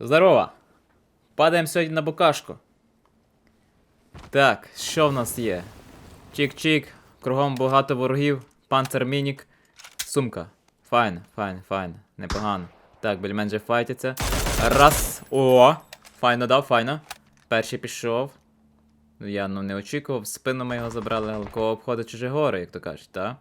Здорово! Падаємо сьогодні на букашку. Так, що в нас є? Чик-чик, кругом багато ворогів, панцер мінік, сумка. Файн, файн, файн, непогано. Так, більш-менш файтяться. Раз. О! Файно дав, файно. Перший пішов. Ну я ну не очікував, спину ми його забрали, але кого обходить чужі гори, як то кажуть, так?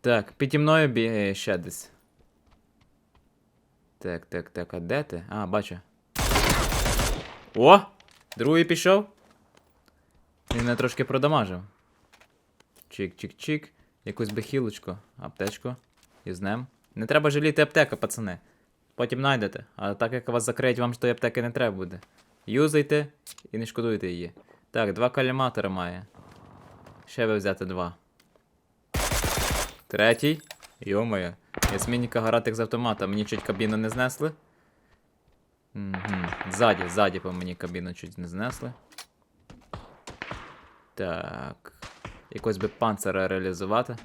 Так, піді мною бігає ще десь. Так, так, так, а де ти? А, бачу. О! Другий пішов. Він мене трошки продамажив. Чик-чик-чик. Якусь би хілочку, аптечку. Юзнем. Не треба жаліти аптека, пацани. Потім знайдете. А так як вас закриють, вам ж тої аптеки не треба буде. Юзайте і не шкодуйте її. Так, два каліматора має. Ще би взяти два. Третій. Йо-моє. Ясмініка гаратик з автомата. Мені чуть кабіну не знесли. Угу. Ззаді, ззаді по мені кабіну чуть не знесли. Так. Якось би панцера реалізувати.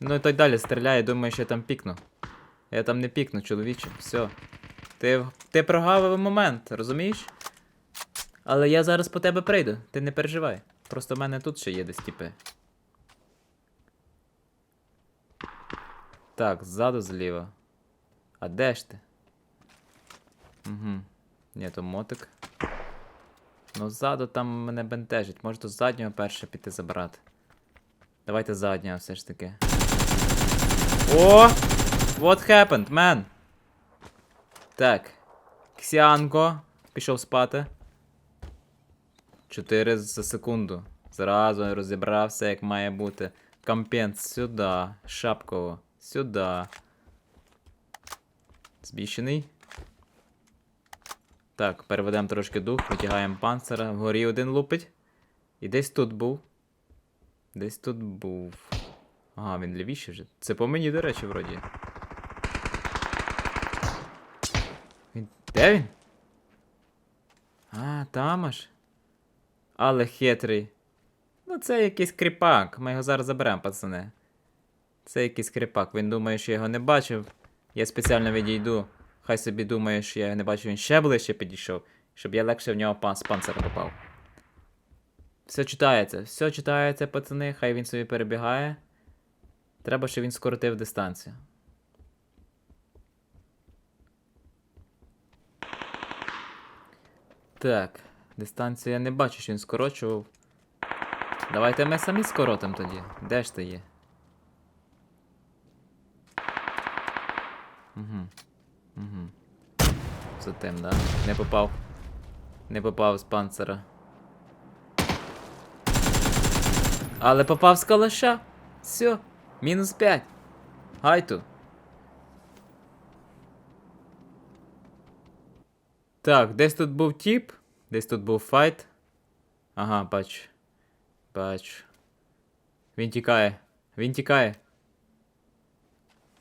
Ну і той далі стріляє, думаю, що я там пікну. Я там не пікну, чоловіче. Все. Ти, ти прогавив момент, розумієш? Але я зараз по тебе прийду, ти не переживай. Просто в мене тут ще є десь тіпи. Так, ззаду зліва. А де ж ти? Угу. Ні, то мотик. Ну, ззаду там мене бентежить. Може до заднього перше піти забрати. Давайте заднього все ж таки. О! What happened, man? Так. Ксіанко. Пішов спати. 4 за секунду. Зразу розібрався, як має бути. Компенс сюди. Шапково. Сюди. Збільшений. Так, переведемо трошки дух, витягаємо панцера. Вгорі один лупить. І десь тут був. Десь тут був. Ага, він лівіше вже. Це по мені, до речі, вроді. Він. Де він? А, там аж. Але хитрий. Ну, це якийсь кріпак. Ми його зараз заберемо, пацани. Це якийсь кріпак. Він думає, що я його не бачив. Я спеціально відійду. Хай собі думає, що я його не бачив, він ще ближче підійшов, щоб я легше в нього пан з попав. Все читається, все читається, пацани, хай він собі перебігає. Треба, щоб він скоротив дистанцію. Так, дистанцію я не бачу, що він скорочував. Давайте ми самі скоротимо тоді. Де ж ти є? Угу. Угу. За тим, да? Не попав. Не попав з панцера. Але попав з калаша. Все. Мінус 5. Гайту. Так, десь тут був тіп. Десь тут був файт. Ага, бачу. Бачу. Він тікає. Він тікає.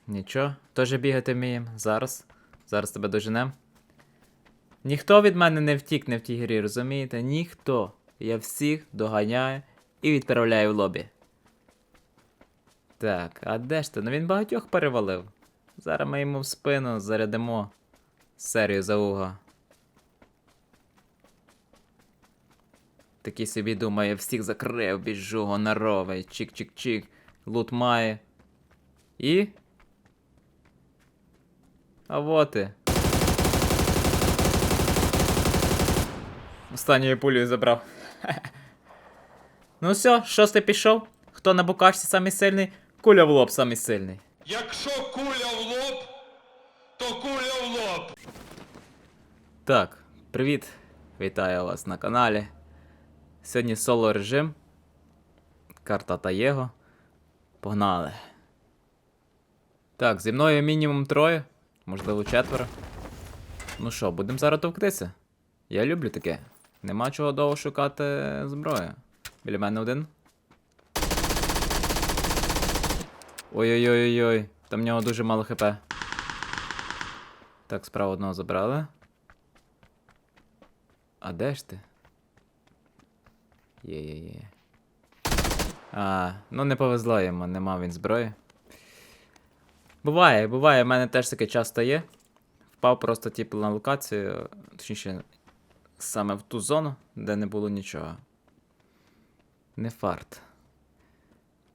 Нічого, теж бігати вміємо. Зараз. Зараз тебе доженем. Ніхто від мене не втікне в тій грі, розумієте? Ніхто. Я всіх доганяю і відправляю в лобі. Так, а де ж ти? Ну він багатьох перевалив. Зараз ми йому в спину зарядимо серію за уга. Такий собі думає, всіх закрив, біжу, гоноровий, чик-чик-чик, лут має. І. А вот ти. Останньою пулею забрав. ну все, шостий пішов. Хто на букашці самий сильний? Куля в лоб самий сильний. Якщо куля в лоб, то куля в лоб. Так, привіт. Вітаю вас на каналі. Сьогодні соло режим. Карта Таєго. Погнали. Так, зі мною мінімум троє, можливо, четверо. Ну що, будемо зараз товктися? Я люблю таке. Нема чого довго шукати зброю. Біля мене один. Ой-ой-ой-ой, там в нього дуже мало хп. Так, справа одного забрали. А де ж ти? Є-є-є. А, ну не повезло йому, нема він зброї. Буває, буває, в мене теж таке часто є. Впав просто типу на локацію, точніше, саме в ту зону, де не було нічого. Не фарт.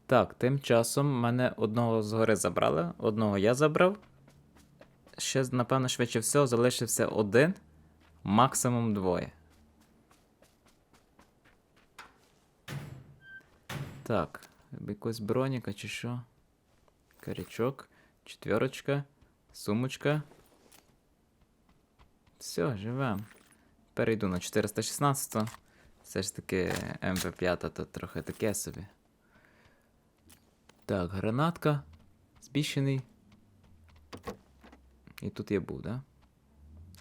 Так, тим часом мене одного згори забрали, одного я забрав. Ще, напевно, швидше всього, залишився один, максимум двоє. Так, якось броніка чи що? Корячок, четверочка, сумочка. Все, живем. Перейду на 416. Все ж таки МП5 то трохи таке собі. Так, гранатка. Збільшений. І тут я був, да?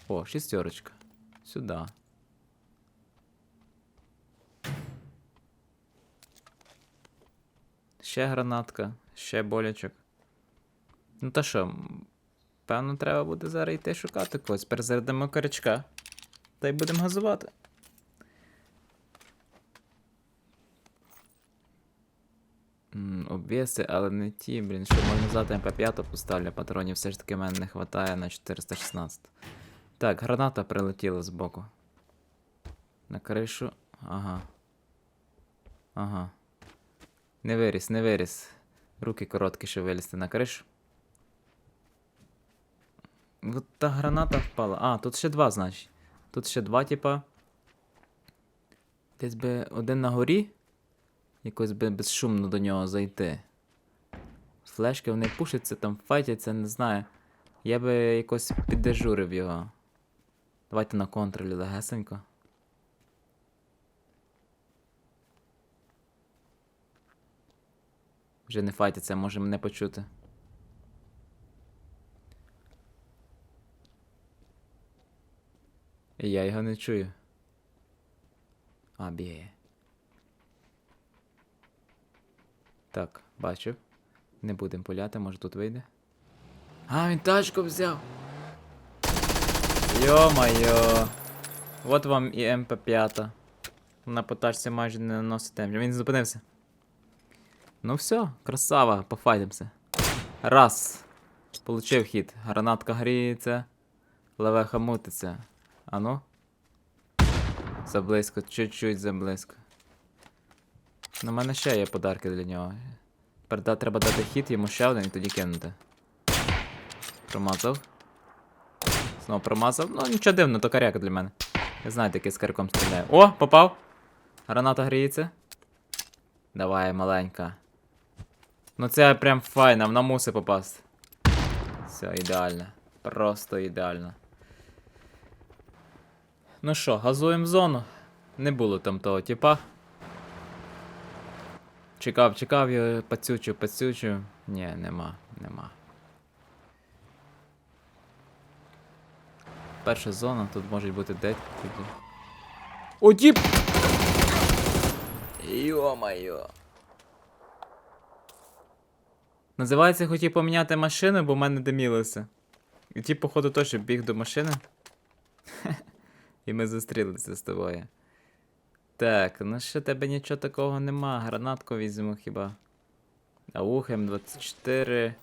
О, шістерочка. Сюди. Ще гранатка, ще болячок. Ну та що, певно, треба буде зараз йти шукати когось. Перезарядимо корячка. Та й будемо газувати. Обвіси, але не ті, блін, що можна взяти МП5 поставлю, патронів все ж таки мене не вистачає на 416. Так, граната прилетіла збоку. На кришу. Ага. Ага. Не виріс, не виріс. Руки короткі, щоб вилізти на кришу. От та граната впала. А, тут ще два, значить. Тут ще два, типа. Десь би один на горі. Якось би безшумно до нього зайти. Флешки вони пушаться, там файтяться, не знаю. Я би якось піддежурив його. Давайте на контролі легесенько. Вже не файтяться, може мене почути. Я його не чую. А, бігає. Так, бачив. Не будемо пуляти, може тут вийде. А, він тачку взяв. Йо-майо. От вам і МП5. На по тачці майже не наносить демеджа. Він зупинився. Ну все, красава, пофайтимся. Раз. Получив хід. Гранатка гріється. Левеха мутиться. Ану. Заблизько, чуть-чуть заблизько. На мене ще є подарки для нього. Перда треба дати хід йому ще один і тоді кинути. Промазав. Знову промазав. Ну нічого дивно, то каряка для мене. Я знаю, який з каряком стріляє. О, попав! Граната гріється. Давай, маленька. Ну це прям файна, вона мусить попасти. Все, ідеально. Просто ідеально. Ну що, газуємо в зону. Не було там того типа. Чекав, чекав, я пацючу, пацючу. Ні, нема, нема. Перша зона, тут може бути де тоді. О, діп! Йо-майо. Називається, хотів поміняти машину, бо в мене димілося. І ті, походу, теж біг до машини. І ми зустрілися з тобою. Так, ну ще тебе нічого такого нема. Гранатку візьмемо хіба. Аух М24.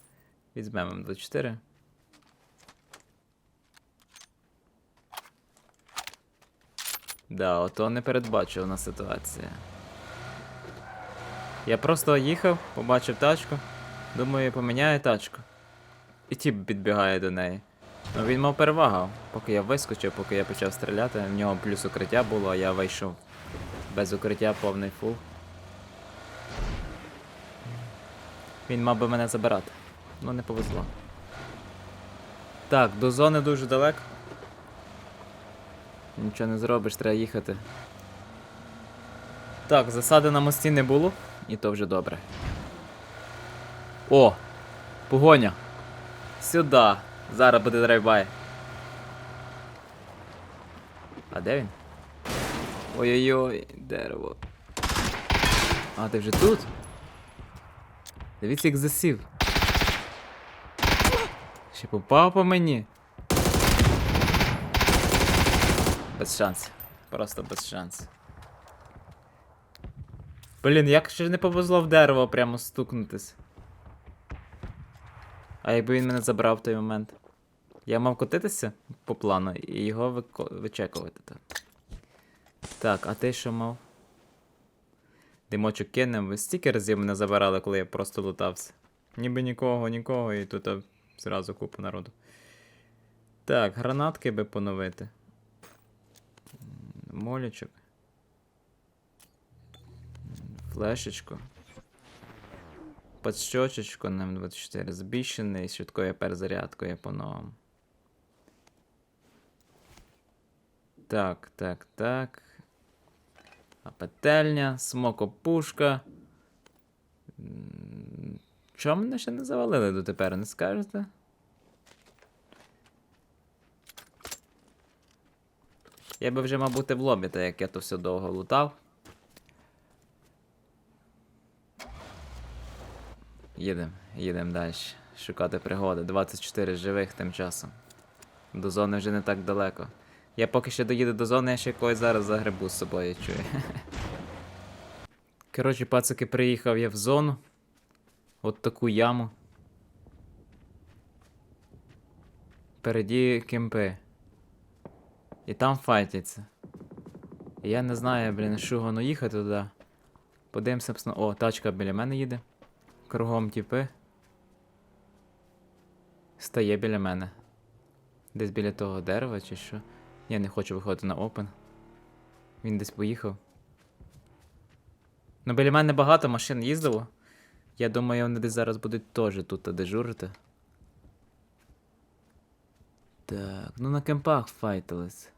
Візьмемо М24. Да, ото непередбачувана ситуація. Я просто їхав, побачив тачку. Думаю, поміняю тачку. І тіп підбігає до неї. Ну він мав перевагу. Поки я вискочив, поки я почав стріляти, в нього плюс укриття було, а я вийшов. Без укриття повний фул. Він мав би мене забирати. Ну не повезло. Так, до зони дуже далеко. Нічого не зробиш, треба їхати. Так, засади на мості не було, і то вже добре. О! Погоня! Сюди! Зараз буде драйвбай. А де він? Ой-ой-ой, дерево. А, ти вже тут? Дивіться, як засів. Ще попав по мені. Без шансів. Просто без шансів. Блін, як ще не повезло в дерево прямо стукнутись. А якби він мене забрав в той момент. Я мав котитися по плану і його вичекувати. Так. так, а ти що мав? Димочок кинем, ви стільки разів мене забирали, коли я просто лутався. Ніби нікого, нікого, і тут зразу купу народу. Так, гранатки би поновити. М, Молічок. М, Флешечку. Подщочечку на М24. Збільшений швидкою перезарядкою по-новому. Так, так, так. А петельня, смокопушка. Чому мене ще не завалили дотепер, не скажете? Я би вже, мав бути в лобі, так як я то все довго лутав. Їдемо, їдемо далі. Шукати пригоди. 24 живих тим часом. До зони вже не так далеко. Я поки ще доїду до зони, я ще когось зараз загребу з собою чую. Коротше, пацики, приїхав я в зону. От таку яму. Впереді кемпи. І там файтяться. Я не знаю, блін, що воно їхати туди. Подивимося, О, тачка біля мене їде. Кругом тіпи. Стає біля мене. Десь біля того дерева чи що. Я не хочу виходити на опен. Він десь поїхав. Ну, біля мене багато машин їздило. Я думаю, вони десь зараз будуть теж тут дежурити. Так, ну на кемпах файтились.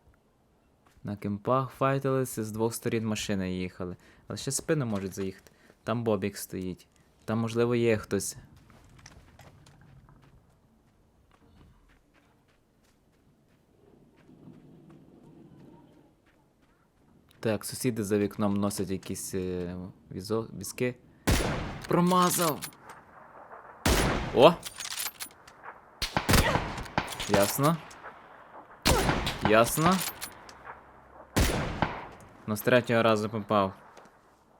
На кемпах файтились, з двох сторін машини їхали. Але ще спину можуть заїхати. Там Бобік стоїть. Там, можливо, є хтось. Так, сусіди за вікном носять якісь е, візо, візки. Промазав! О! Ясно. Ясно. Ну, з третього разу попав.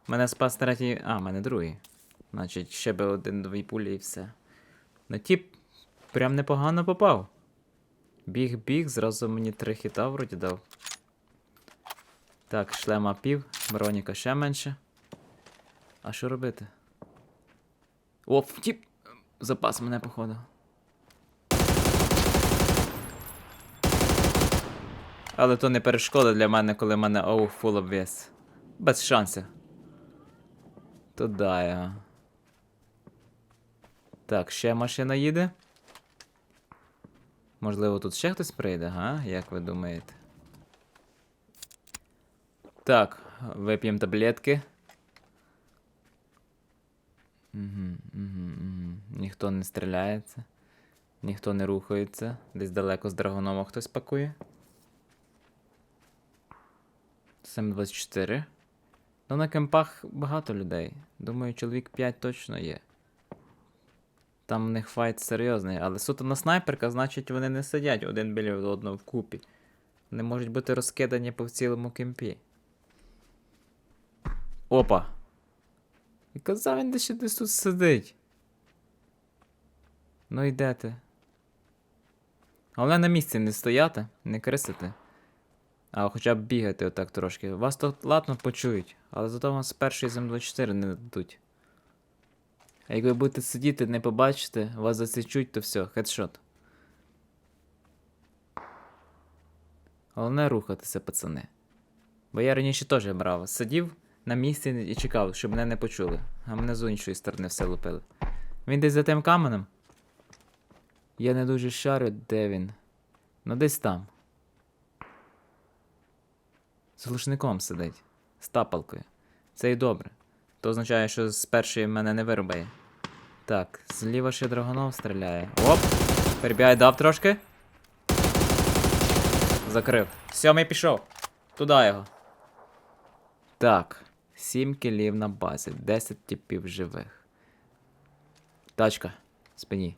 Мене спас третій. А, мене другий. Значить, ще би один-дві пулі і все. Ну, тіп прям непогано попав. Біг-біг, зразу мені три хіта вроді дав. Так, шлема пів, броніка ще менше. А що робити? О, тіп! Запас мене походу. Але то не перешкода для мене, коли мене оу фул обвес. Без шансів. Туда я. Так, ще машина їде. Можливо, тут ще хтось прийде, га? Як ви думаєте? Так, вип'ємо таблетки. Угу, угу, угу. Ніхто не стріляється. Ніхто не рухається. Десь далеко з драгонома хтось пакує. 724. Ну, на кемпах багато людей. Думаю, чоловік 5 точно є. Там в них файт серйозний, але суто на снайперка, значить вони не сидять один біля одного вкупі. Вони можуть бути розкидані по цілому кемпі. Опа. І казав він десь десь тут сидить. Ну йдете. Головне на місці не стояти, не крисити. А хоча б бігати отак трошки. Вас то ладно почують, але зато вам з першої з М24 не дадуть. А як ви будете сидіти, не побачите, вас засічуть, то все, хедшот. Головне рухатися, пацани. Бо я раніше теж брав. Сидів на місці і чекав, щоб мене не почули. А мене з іншої сторони все лупили. Він десь за тим каменем. Я не дуже шарю, де він. Ну десь там. З глушником сидить. З тапалкою. Це і добре. То означає, що з першої мене не вирубає. Так, зліва ще драгонов стріляє. Оп! Перебігай дав трошки. Закрив. Сьомий пішов. Туди його. Так. Сім кілів на базі. 10 типів живих. Тачка. Спині.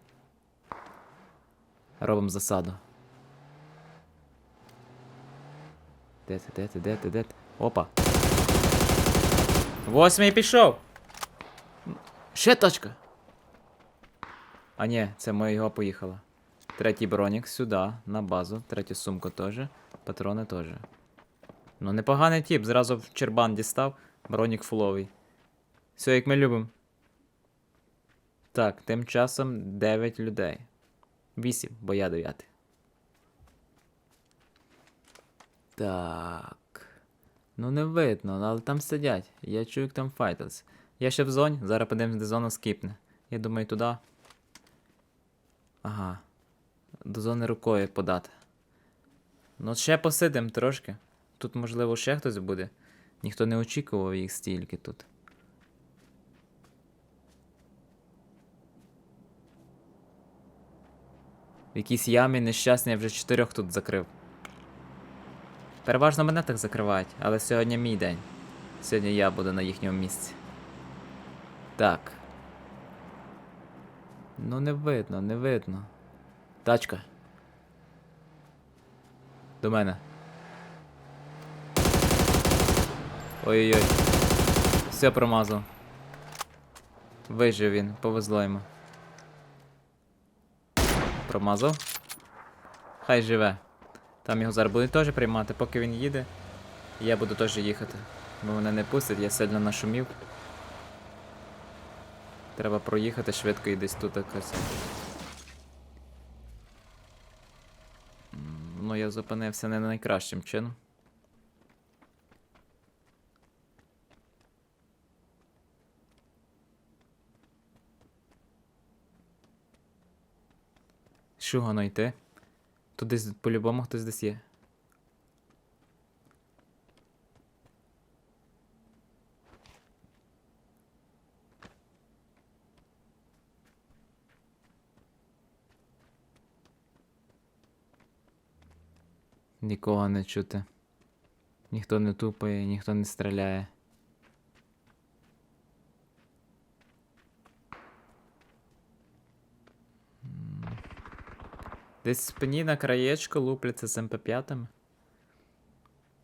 Робимо засаду. Де ти, де ти, де ти, де ти? Опа. Восьмий пішов. Ще тачка. А ні, це моя його поїхала. Третій бронік сюди, на базу. Третю сумку теж. Патрони теж. Ну, непоганий тип, зразу в чербан дістав. Бронік фуловий. Все, як ми любимо. Так, тим часом 9 людей. 8, бо я 9. Так. Ну не видно, але там сидять. Я чую, як там файтились. Я ще в зоні, зараз подивимось, де зона скіпне. Я думаю, туди. Ага. До зони рукою подати. Ну, ще посидим трошки. Тут, можливо, ще хтось буде. Ніхто не очікував їх стільки тут. В якійсь ямі нещасний я вже чотирьох тут закрив. Переважно мене так закривають, але сьогодні мій день. Сьогодні я буду на їхньому місці. Так. Ну не видно, не видно. Тачка. До мене. Ой-ой-ой. Все промазав. Вижив він, повезло йому. Промазав. Хай живе. Там його зараз будуть теж приймати, поки він їде. Я буду теж їхати. Бо мене не пустять, я сильно нашумів. Треба проїхати швидко і десь тут якось. Ну, я зупинився не найкращим чином. Що воно йти? Тут десь по-любому хтось десь є. Нікого не чути. Ніхто не тупає, ніхто не стріляє. М. Десь спині на краєчку лупляться з МП5.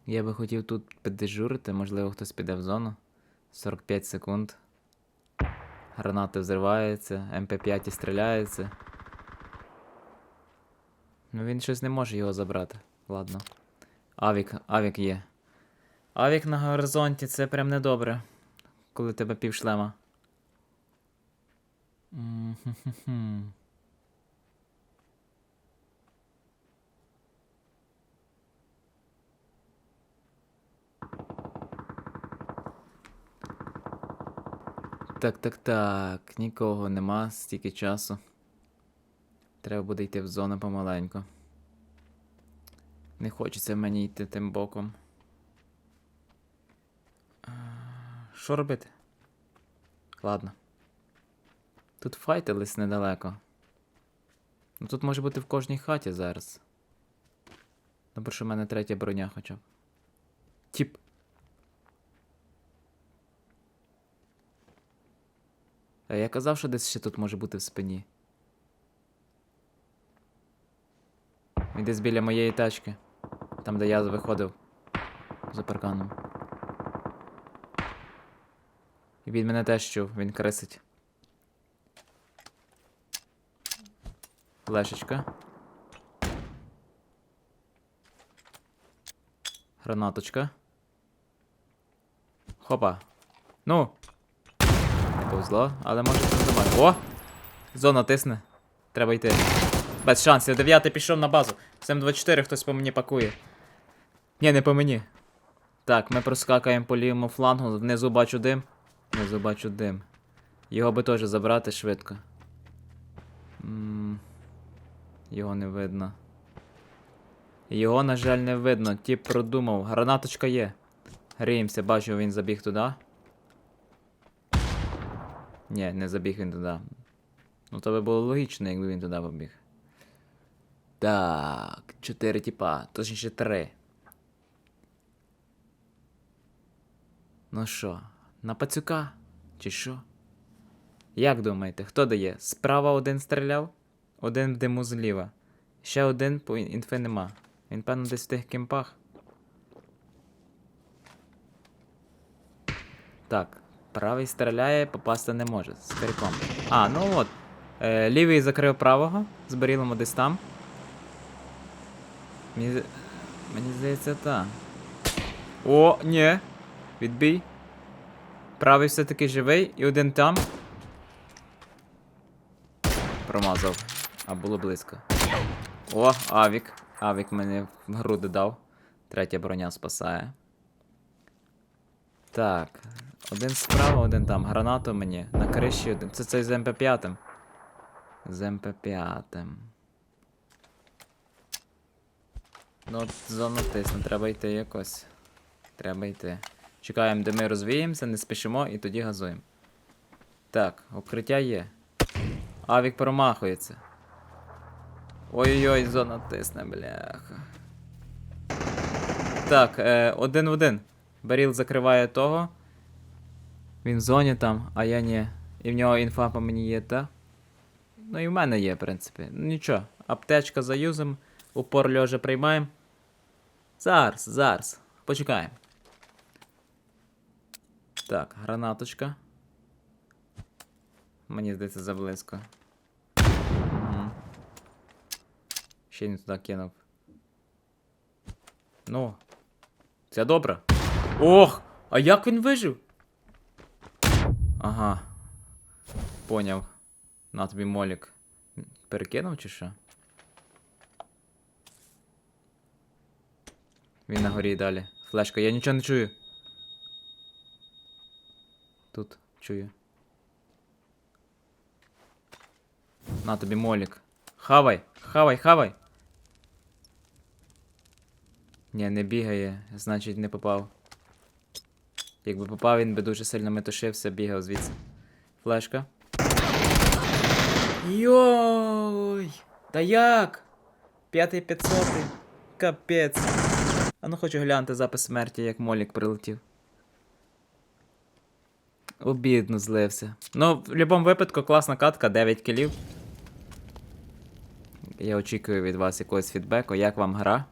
Я би хотів тут піддежурити, можливо, хтось піде в зону. 45 секунд. Гранати взриваються, МП5 і стріляється. Ну він щось не може його забрати. Ладно. Авік, авік є. Авік на горизонті це прям недобре. Коли тебе півшлема. М-хм-хм-хм. Так, так, так. Нікого нема, стільки часу. Треба буде йти в зону помаленьку. Не хочеться мені йти тим боком. Що робити? Ладно. Тут файтились недалеко. Ну тут може бути в кожній хаті зараз. Добре, що в мене третя броня хоча б. Тіп. Я казав, що десь ще тут може бути в спині. Він десь біля моєї тачки. Там, де я виходив за парканом. І він мене теж чув, він крисить. Лешечка. Гранаточка. Хопа. Ну. Не але може це нормально. О! Зона тисне. Треба йти. Без шансів. Дев'ятий пішов на базу. 724 хтось по мені пакує. Ні, не по мені. Так, ми проскакаємо по лівому флангу. Внизу бачу дим. Внизу бачу дим. Його би теж забрати швидко. м Його не видно. Його, на жаль, не видно. Тіп продумав. Гранаточка є. Гріємося, бачу, він забіг туди. Ні, не забіг він туди. Ну, то би було логічно, якби він туди побіг. Так, чотири тіпа, точніше три. Ну що, на пацюка? Чи що? Як думаєте, хто дає? Справа один стріляв, один в диму зліва. Ще один по ін- інфи нема. Він, певно, десь в тих кемпах. Так, правий стріляє, попасти не може. З криком. А, ну от. Е, лівий закрив правого, з барілом десь там. Мені, мені здається, так. О, ні. Відбій. Правий все-таки живий і один там. Промазав. А було близько. О, Авік. Авік мене в груди дав. Третя броня спасає. Так. Один справа, один там. Гранату мені. На криші один. Це цей з МП5. З МП5. Ну, от зону тисне, треба йти якось. Треба йти. Чекаємо, де ми розвіємося, не спішимо і тоді газуємо. Так, укриття є. Авік промахується. Ой-ой-ой, зона тисне, бляха. Так, е, один в один. Баріл закриває того. Він в зоні там, а я ні. І в нього інфа по мені є, та? Ну і в мене є, в принципі. Ну нічого. Аптечка заюзим, упор льожа приймаємо. Зараз, зараз. Почекаємо. Так, гранаточка. Мені здається, заблизько. Мгм. Ще не туди кинув. Ну. Це добре. Ох! А як він вижив? Ага. Поняв. На тобі молік. Перекинув чи що? Він на горі далі. Флешка, я нічого не чую. Тут чую. На тобі молік. Хавай, хавай, хавай. Ні, не бігає, значить не попав. Якби попав, він би дуже сильно метушився, бігав звідси. Флешка. Йой! Та як? П'ятий п'ятсотий. Капець. А ну хочу глянути запис смерті, як молік прилетів. Обідно злився. Ну, в будь-якому випадку класна катка, 9 кілів. Я очікую від вас якогось фідбеку, як вам гра.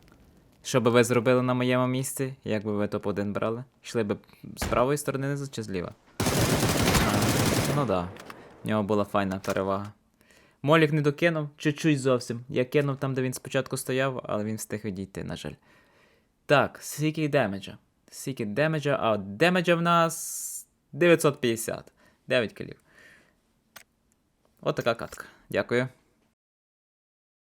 Що би ви зробили на моєму місці? Як би ви топ-1 брали? Йшли би з правої сторони низу чи зліва? А, ну да. В нього була файна перевага. Молік не докинув, чуть-чуть зовсім. Я кинув там, де він спочатку стояв, але він встиг відійти, на жаль. Так, скільки демеджа? Скільки демеджа, а демеджа в нас 950. 9 кілів. От така катка. Дякую.